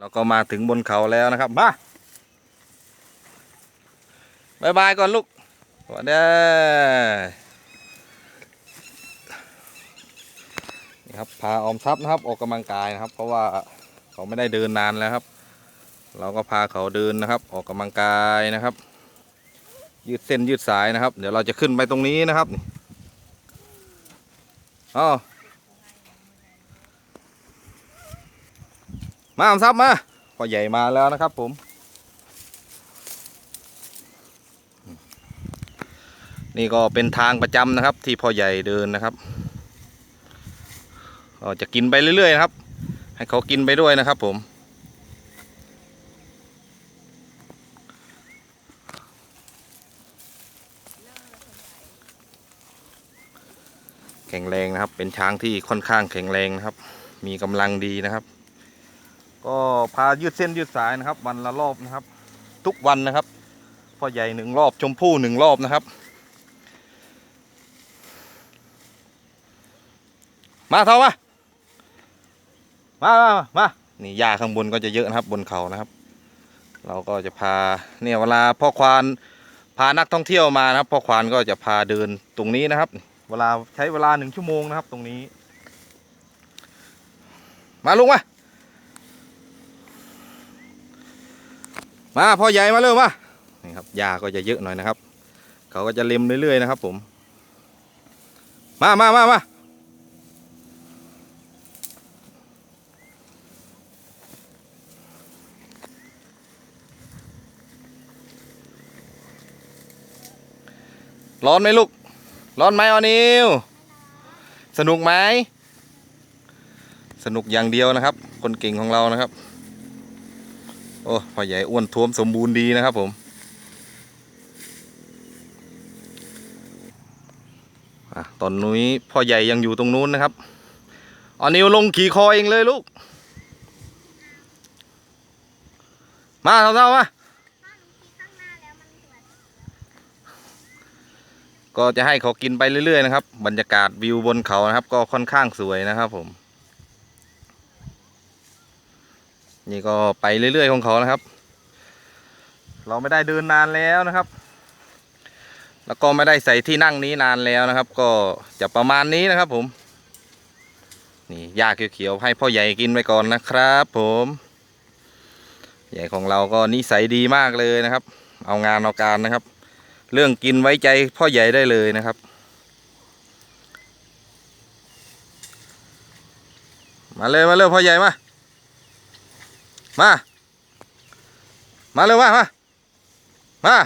เราก็มาถึงบนเขาแล้วนะครับ มาบายบายก่อนลูกสวัสดีนี่ครับพาออมทรัพย์นะครับ ออกกำลังกายนะครับ เพราะว่าเขาไม่ได้เดินนานแล้วครับ เราก็พาเขาเดินนะครับ ออกกำลังกายนะครับ ยืดเส้นยืดสายนะครับ เดี๋ยวเราจะขึ้นไปตรงนี้นะครับอ๋อ มาออมทรัพย์มาพ่อใหญ่มาแล้วนะครับผม นี่ก็เป็นทางประจำนะครับ ที่พ่อใหญ่เดินนะครับก็จะกินไปเรื่อยๆนะครับ ให้เขากินไปด้วยนะครับผมแข็งแรงนะครับ เป็นช้างที่ค่อนข้างแข็งแรงนะครับ มีกำลังดีนะครับ ก็พายืดเส้นยืดสายนะครับ วันละรอบนะครับ ทุกวันนะครับพ่อใหญ่หนึ่งรอบชมพู่หนึ่งรอบนะครับ มาเท่ามามามามานี่หญ้าข้างบนก็จะเยอะนะครับบนเขานะครับ เราก็จะพาเนี่ยเวลาพ่อควานพานักท่องเที่ยวมานะครับพ่อควานก็จะพาเดินตรงนี้นะครับ เวลาใช้เวลาหนึ่งชั่วโมงนะครับตรงนี้ มาลุงมา มาพ่อใหญ่มาเร็วมานี่ครับยาก็จะเยอะหน่อยนะครับเขาก็จะเล็มเรื่อยๆนะครับ ผม มามามามาร้อนไหมลูก ร้อนไหมออนิว สนุกไหม สนุกอย่างเดียวนะครับ คนเก่งของเรานะครับ โอ้พ่อใหญ่อ้วนท้วมสมบูรณ์ดีนะครับผมอตอนนี้พ่อใหญ่ยังอยู่ตรงนู้นนะครับเอนิวลงขี่คอเองเลยลูก มาเท่าๆมาก็จะให้เขากินไปเรื่อยๆนะครับ บรรยากาศวิวบนเขานะครับ ก็ค่อนข้างสวยนะครับผม นี่ก็ไปเรื่อยๆของเขานะครับ เราไม่ได้เดินนานแล้วนะครับ แล้วก็ไม่ได้ใส่ที่นั่งนี้นานแล้วนะครับ ก็จะประมาณนี้นะครับผม นี่หญ้าเขียวๆให้พ่อใหญ่กินไปก่อนนะครับ ผม ใหญ่ของเราก็นิสัยดีมากเลยนะครับ เอางานเอาการนะครับ เรื่องกินไว้ใจพ่อใหญ่ได้เลยนะครับมาเลยมาเร็วพ่อใหญ่มา มา มาเร็วมามามา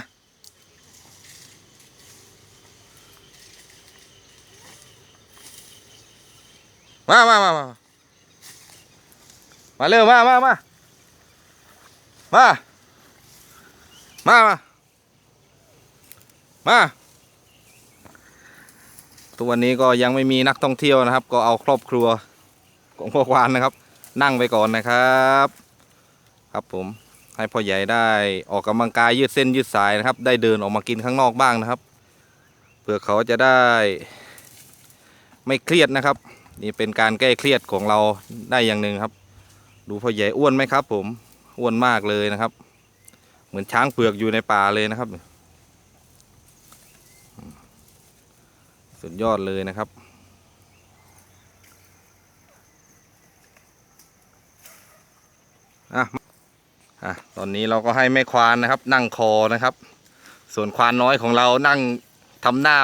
มามามามามาเร็วมามามามามามามาทุกวันนี้ก็ยังไม่มีนักท่องเที่ยวนะครับ ก็เอาครอบครัวของพ่อควานนะครับ นั่งไปก่อนนะครับ ครับผมให้พ่อใหญ่ได้ออกกำลังกายยืดเส้นยืดสายนะครับ ได้เดินออกมากินข้างนอกบ้างนะครับเพื่อเขาจะได้ไม่เครียดนะครับ นี่เป็นการแก้เครียดของเราได้อย่างหนึ่งครับ ดูพ่อใหญ่อ้วนไหมครับ ผมอ้วนมากเลยนะครับ เหมือนช้างเผือกอยู่ในป่าเลยนะครับ สุดยอดเลยนะครับอะ อะตอนนี้เราก็ให้แม่ควานนะครับ นั่งคอนะครับ ส่วนควานน้อยของเรานั่งทำหน้า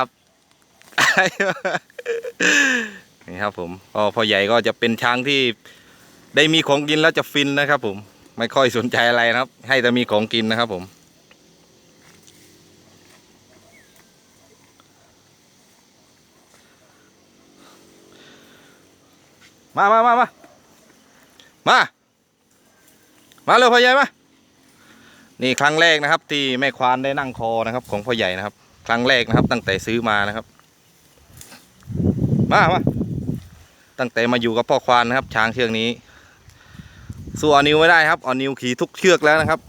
นี่ครับผมก็พ่อใหญ่ก็จะเป็นช้างที่ได้มีของกินแล้วจะฟินนะครับ ผมไม่ค่อยสนใจอะไรนะครับ ให้แต่มีของกินนะครับผมมามามามามา มาเร็วพ่อใหญ่มานี่ครั้งแรกนะครับ ที่แม่ควานได้นั่งคอนะครับ ของพ่อใหญ่นะครับ ครั้งแรกนะครับ ตั้งแต่ซื้อมานะครับ มามาตั้งแต่มาอยู่กับพ่อควานนะครับ ช้างเชือกนี้สู้ออนิวไม่ได้ครับออนิวขี่ทุกเชือกแล้วนะครับ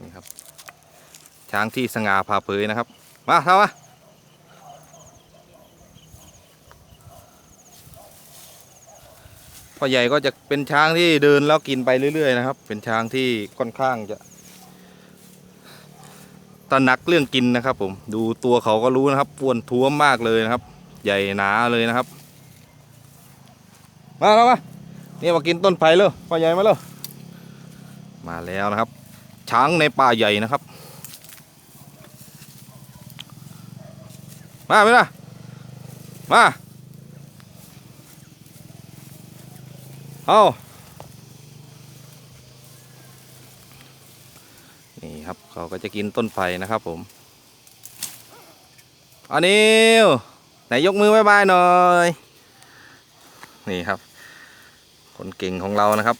นี่ครับ ช้างที่สง่าผ่าเผยนะครับ มาเท่ามา พ่อใหญ่ก็จะเป็นช้างที่เดินแล้วกินไปเรื่อย ๆ นะครับ เป็นช้างที่ค่อนข้างจะตระหนักเรื่องกินนะครับ ผมดูตัวเขาก็รู้นะครับอ้วนท้วมมากเลยนะครับ ใหญ่หนาเลยนะครับ มาแล้วมานี่มากินต้นไผ่เลยพ่อใหญ่มาเลยมาแล้วนะครับ ช้างในป่าใหญ่นะครับ มาไหมล่ะมา เอานี่ครับเขาก็จะกินต้นไผ่นะครับผมอันนี้ไหนยกมือบายบายหน่อย นี่ครับ คนเก่งของเรานะครับ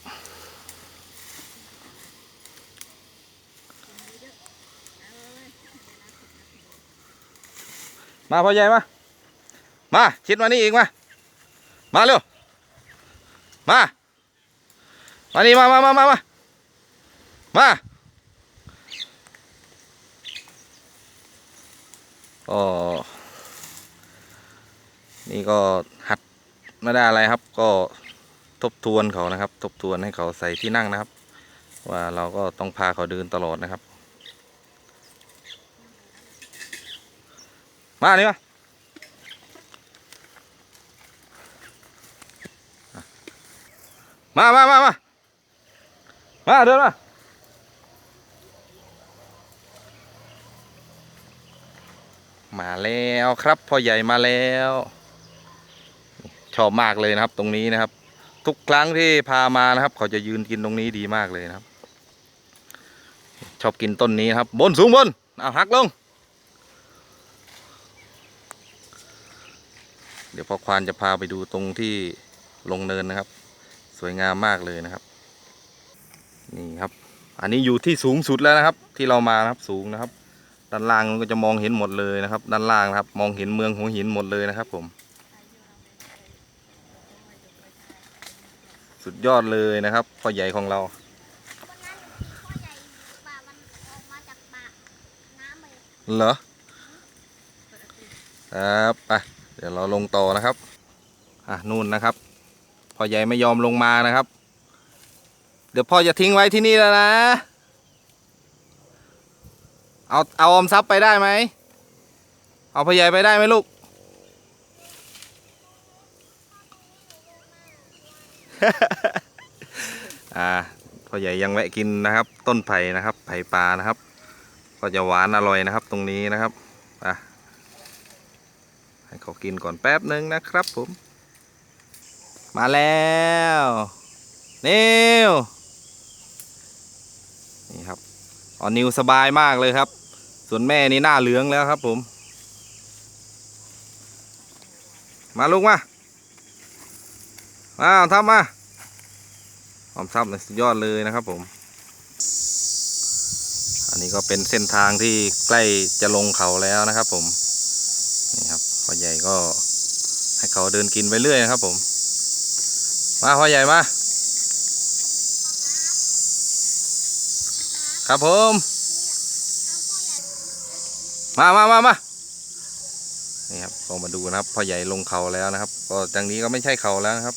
มาพ่อใหญ่มา มา ชิดมานี่อีกมา มาเร็ว มา มานี่มามามามามามาอ๋อนี่ก็หัดไม่ได้อะไรครับ ก็ทบทวนเขานะครับ ทบทวนให้เขาใส่ที่นั่งนะครับ ว่าเราก็ต้องพาเขาเดินตลอดนะครับ มานี่มา มามามามามาเดินมามาแล้วครับพ่อใหญ่มาแล้ว ชอบมากเลยนะครับตรงนี้นะครับ ทุกครั้งที่พามานะครับ เขาจะยืนกินตรงนี้ดีมากเลยนะครับ ชอบกินต้นนี้นครับ บนสูงบนเอาหักลง เดี๋ยวพ่อควานจะพาไปดูตรงที่ลงเนินนะครับ วยงามมากเลยนะครับ นี่ครับ อันนี้อยู่ที่สูงสุดแล้วนะครับ ที่เรามานะครับสูงนะครับ ด้านล่างมันก็จะมองเห็นหมดเลยนะครับ ด้านล่างนะครับ มองเห็นเมืองหัวหินหมดเลยนะครับ ผม สุดยอดเลยนะครับพ่อใหญ่ของเราเลยเหรอครับไปเดี๋ยวเราลงต่อนะครับ อะนู่นนะครับ พ่อใหญ่ไม่ยอมลงมานะครับ เดี๋ยวพ่อจะทิ้งไว้ที่นี่แล้วนะ เอาเอาอมทรัพย์ไปได้ไหม เอาพ่อใหญ่ไปได้ไหมลูก อ่าพ่อใหญ่ยังแวะกินนะครับ ต้นไผ่นะครับ ไผ่ปลานะครับ ก็จะหวานอร่อยนะครับ ตรงนี้นะครับอะให้เขากินก่อนแป๊บหนึ่งนะครับผม มาแล้วนิวนี่ครับอ๋อนิวสบายมากเลยครับ ส่วนแม่นี่หน้าเหลืองแล้วครับผม มาลูกมามาทับมาหอมทับสุดยอดเลยนะครับผม อันนี้ก็เป็นเส้นทางที่ใกล้จะลงเขาแล้วนะครับผม นี่ครับพ่อใหญ่ก็ให้เขาเดินกินไปเรื่อยนะครับผม มาพ่อใหญ่มา ครับผม มามามามานี่ครับก็มาดูนะครับพ่อใหญ่ลงเขาแล้วนะครับ ก็จังนี้ก็ไม่ใช่เขาแล้วนะครับ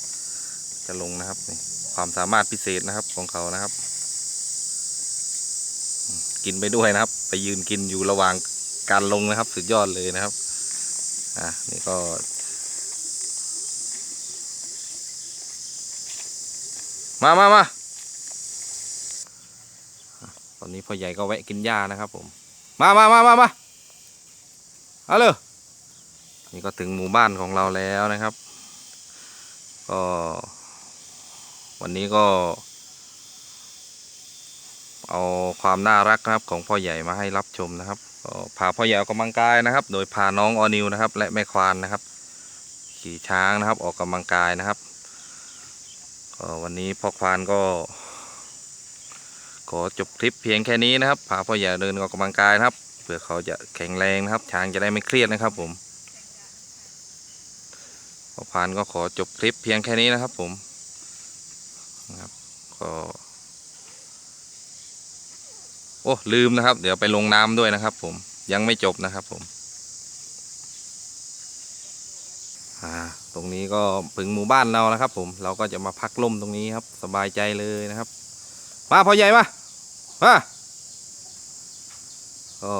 จะลงนะครับนี่ความสามารถพิเศษนะครับของเขานะครับ กินไปด้วยนะครับ ไปยืนกินอยู่ระหว่างการลงนะครับ สุดยอดเลยนะครับ อะนี่ก็ มามามาตอนนี้พ่อใหญ่ก็แวะกินหญ้านะครับผม มามามามามาเอาเลยนี่ก็ถึงหมู่บ้านของเราแล้วนะครับ ก็ วันนี้ก็ เอาความน่ารักนะครับของพ่อใหญ่มาให้รับชมนะครับก็พาพ่อใหญ่ออกกำลังกายนะครับ โดยพาน้องออนิวนะครับ และแม่ควานนะครับ ขี่ช้างนะครับออกกำลังกายนะครับ ก็วันนี้พ่อควานก็ขอจบคลิปเพียงแค่นี้นะครับพาพ่อใหญ่เดินออกกำลังกายนะครับเพื่อเขาจะแข็งแรงนะครับ ช้างจะได้ไม่เครียดนะครับ ผมพ่อควานก็ขอจบคลิปเพียงแค่นี้นะครับ ผมนะครับก็โอ้ลืมนะครับ เดี๋ยวไปลงน้ำด้วยนะครับ ผมยังไม่จบนะครับ ผมอ่า ต รงนี้ก็ถึงหมู่บ้านเรานะครับ ผมเราก็จะมาพักล่มตรงนี้ครับ สบายใจเลยนะครับมาพ่อใหญ่มามาก็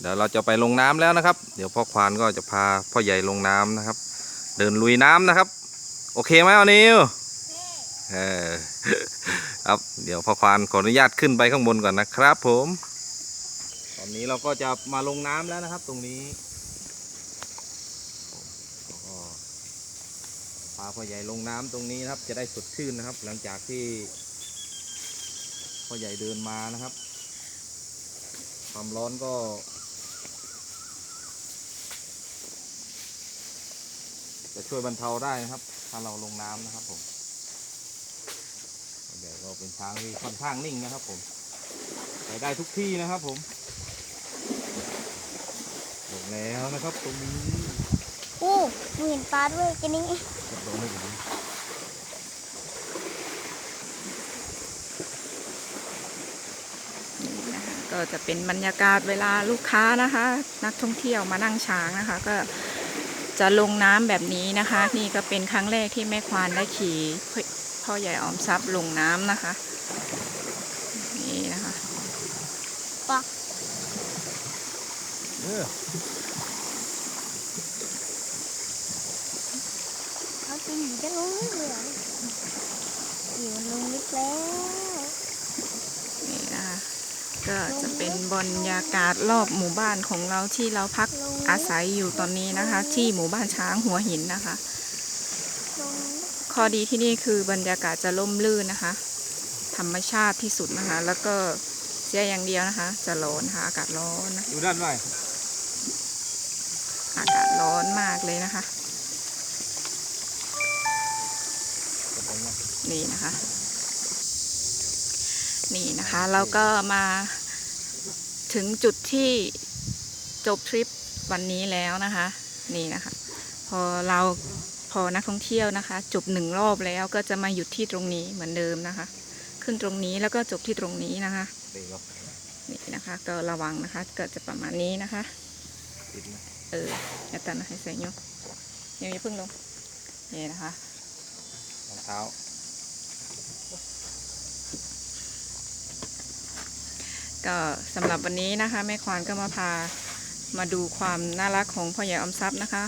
เดี๋ยวเราจะไปลงน้ำแล้วนะครับ เดี๋ยวพ่อควานก็จะพาพ่อใหญ่ลงน้ำนะครับ เดินลุยน้ำนะครับ โอเคไหมออนิวเออครับเดี๋ยวพ่อควานขออนุญาตขึ้นไปข้างบนก่อนนะครับ ผม ตอนนี้เราก็จะมาลงน้ำแล้วนะครับ ตรงนี้ พาพ่อใหญ่ลงน้ำตรงนี้นะครับ จะได้สดชื่นนะครับ หลังจากที่พ่อใหญ่เดินมานะครับ ความร้อนก็ จะช่วยบรรเทาได้นะครับ ถ้าเราลงน้ำนะครับผมพ่อใหญ่ก็เป็นช้างที่ค่อนข้างนิ่งนะครับ ผมไปได้ทุกที่นะครับผมลงแล้วนะครับตรงนี้โอ้หนูเห็นปลาด้วยกันนี้ กดลงไม่ถึงนี่นะคะก็จะเป็นบรรยากาศเวลาลูกค้านะคะ นักท่องเที่ยวมานั่งช้างนะคะ ก็จะลงน้ำแบบนี้นะคะ นี่ก็เป็นครั้งแรกที่แม่ควานได้ขี่พ่อพ่อใหญ่ออมทรัพย์ลงน้ำนะคะ นี่นะคะปลาเออเขากินอยู่จะลงลึกเลยเหรออยู่ลงลึกแล้วนี่นะคะก็จะเป็นบรรยากาศรอบหมู่บ้านของเราที่เราพักลงลึกอาศัยอยู่ตอนนี้นะคะ ที่หมู่บ้านช้างหัวหินนะคะลงลึกข้อดีที่นี่คือบรรยากาศจะร่มรื่นนะคะ ธรรมชาติที่สุดนะคะ แล้วก็เสียอย่างเดียวนะคะ จะร้อนค่ะอากาศร้อนนะดูด้านไว้อากาศร้อนมากเลยนะคะ นี่นะคะ นี่นะคะเราก็มาถึงจุดที่จบทริปวันนี้แล้วนะคะ นี่นะคะ พอเราพอนักท่องเที่ยวนะคะ จบหนึ่งรอบแล้วก็จะมาหยุดที่ตรงนี้เหมือนเดิมนะคะ ขึ้นตรงนี้แล้วก็จบที่ตรงนี้นะคะตีก็นี่นะคะ ก็ระวังนะคะเกิดจะประมาณนี้นะคะติดนะเอออย่าตันนะให้ใส่ยกยังมีพึ่งลงนี่นะคะรองเท้า ก็สำหรับวันนี้นะคะ แม่ควานก็มาพามาดูความน่ารักของพ่อใหญ่ออมทรัพย์นะคะ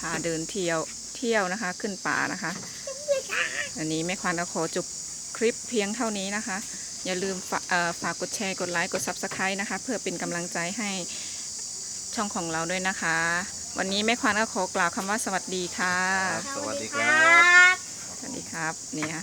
พาเดินเที่ยวเที่ยวนะคะ ขึ้นป่านะคะอันนี้แม่ควานก็ขอจบคลิปเพียงเท่านี้นะคะ อย่าลืมฝาเอ่อฝากกดแชร์กดไลค์กด Subscribe นะคะ เพื่อเป็นกำลังใจให้ช่องของเราด้วยนะคะ วันนี้แม่ควานก็ขอกล่าวคำว่าสวัสดีค่ะ สวัสดีคครัรับบสวัสดีครับเนี่ย